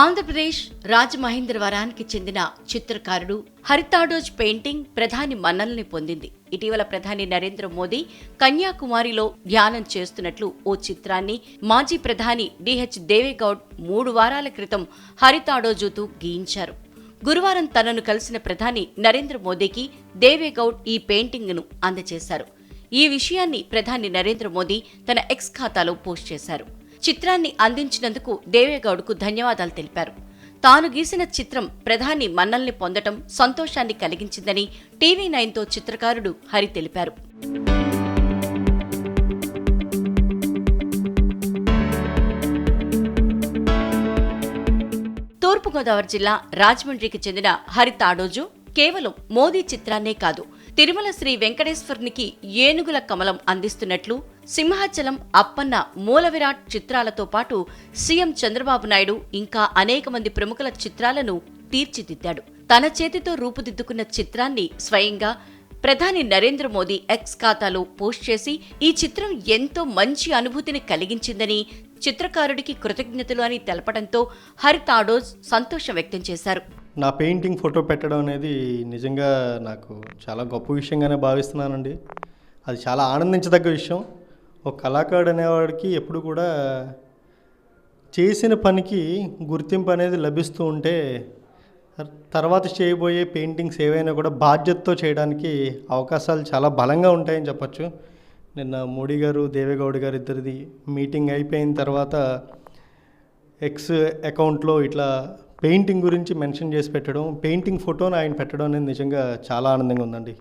ఆంధ్రప్రదేశ్ రాజమహేంద్రవరానికి చెందిన చిత్రకారుడు హరితాడోజ్ పెయింటింగ్ ప్రధాని మన్నల్ని పొందింది. ఇటీవల ప్రధాని నరేంద్ర మోదీ కన్యాకుమారిలో ధ్యానం చేస్తున్నట్లు ఓ చిత్రాన్ని మాజీ ప్రధాని డిహెచ్ దేవేగౌడ్ మూడు వారాల క్రితం హరితాడోజుతో గీయించారు. గురువారం తనను కలిసిన ప్రధాని నరేంద్ర మోదీకి దేవేగౌడ్ ఈ పెయింటింగ్ను అందజేశారు. ఈ విషయాన్ని ప్రధాని నరేంద్ర మోదీ తన ఎక్స్ ఖాతాలో పోస్ట్ చేశారు. చిత్రాన్ని అందించినందుకు దేవేగౌడ్కు ధన్యవాదాలు తెలిపారు. తాను గీసిన చిత్రం ప్రధాని మన్నల్ని పొందటం సంతోషాన్ని కలిగించిందని టీవీ నైన్తో చిత్రకారుడు హరి తెలిపారు. తూర్పుగోదావరి జిల్లా రాజమండ్రికి చెందిన హరి తాడోజు కేవలం మోదీ చిత్రాన్నే కాదు తిరుమల శ్రీ వెంకటేశ్వరునికి ఏనుగుల కమలం అందిస్తున్నట్లు సింహాచలం అప్పన్న మూల విరాట్ చిత్రాలతో పాటు సీఎం చంద్రబాబు నాయుడు ఇంకా అనేక మంది ప్రముఖుల చిత్రాలను తీర్చిదిద్దాడు. తన చేతితో రూపుదిద్దుకున్న చిత్రాన్ని స్వయంగా ప్రధాని నరేంద్ర మోదీ ఎక్స్ ఖాతాలో పోస్ట్ చేసి ఈ చిత్రం ఎంతో మంచి అనుభూతిని కలిగించిందని చిత్రకారుడికి కృతజ్ఞతలు అని తెలపడంతో హరితాడోజ్ సంతోషం వ్యక్తం చేశారు. నా పెయింటింగ్ ఫోటో పెట్టడం అనేది నిజంగా నాకు చాలా గొప్ప విషయంగానే భావిస్తున్నానండి. అది చాలా ఆనందించదగ్గ విషయం. ఒక కళాకారుడు అనేవాడికి ఎప్పుడు కూడా చేసిన పనికి గుర్తింపు అనేది లభిస్తూ ఉంటే తర్వాత చేయబోయే పెయింటింగ్స్ ఏవైనా కూడా బాధ్యతతో చేయడానికి అవకాశాలు చాలా బలంగా ఉంటాయని చెప్పచ్చు. నిన్న మోడీ గారు దేవేగౌడ్ గారు ఇద్దరిది మీటింగ్ అయిపోయిన తర్వాత ఎక్స్ అకౌంట్లో ఇట్లా పెయింటింగ్ గురించి మెన్షన్ చేసి పెట్టడం పెయింటింగ్ ఫోటోని ఆయన పెట్టడం అనేది నిజంగా చాలా ఆనందంగా ఉందండి.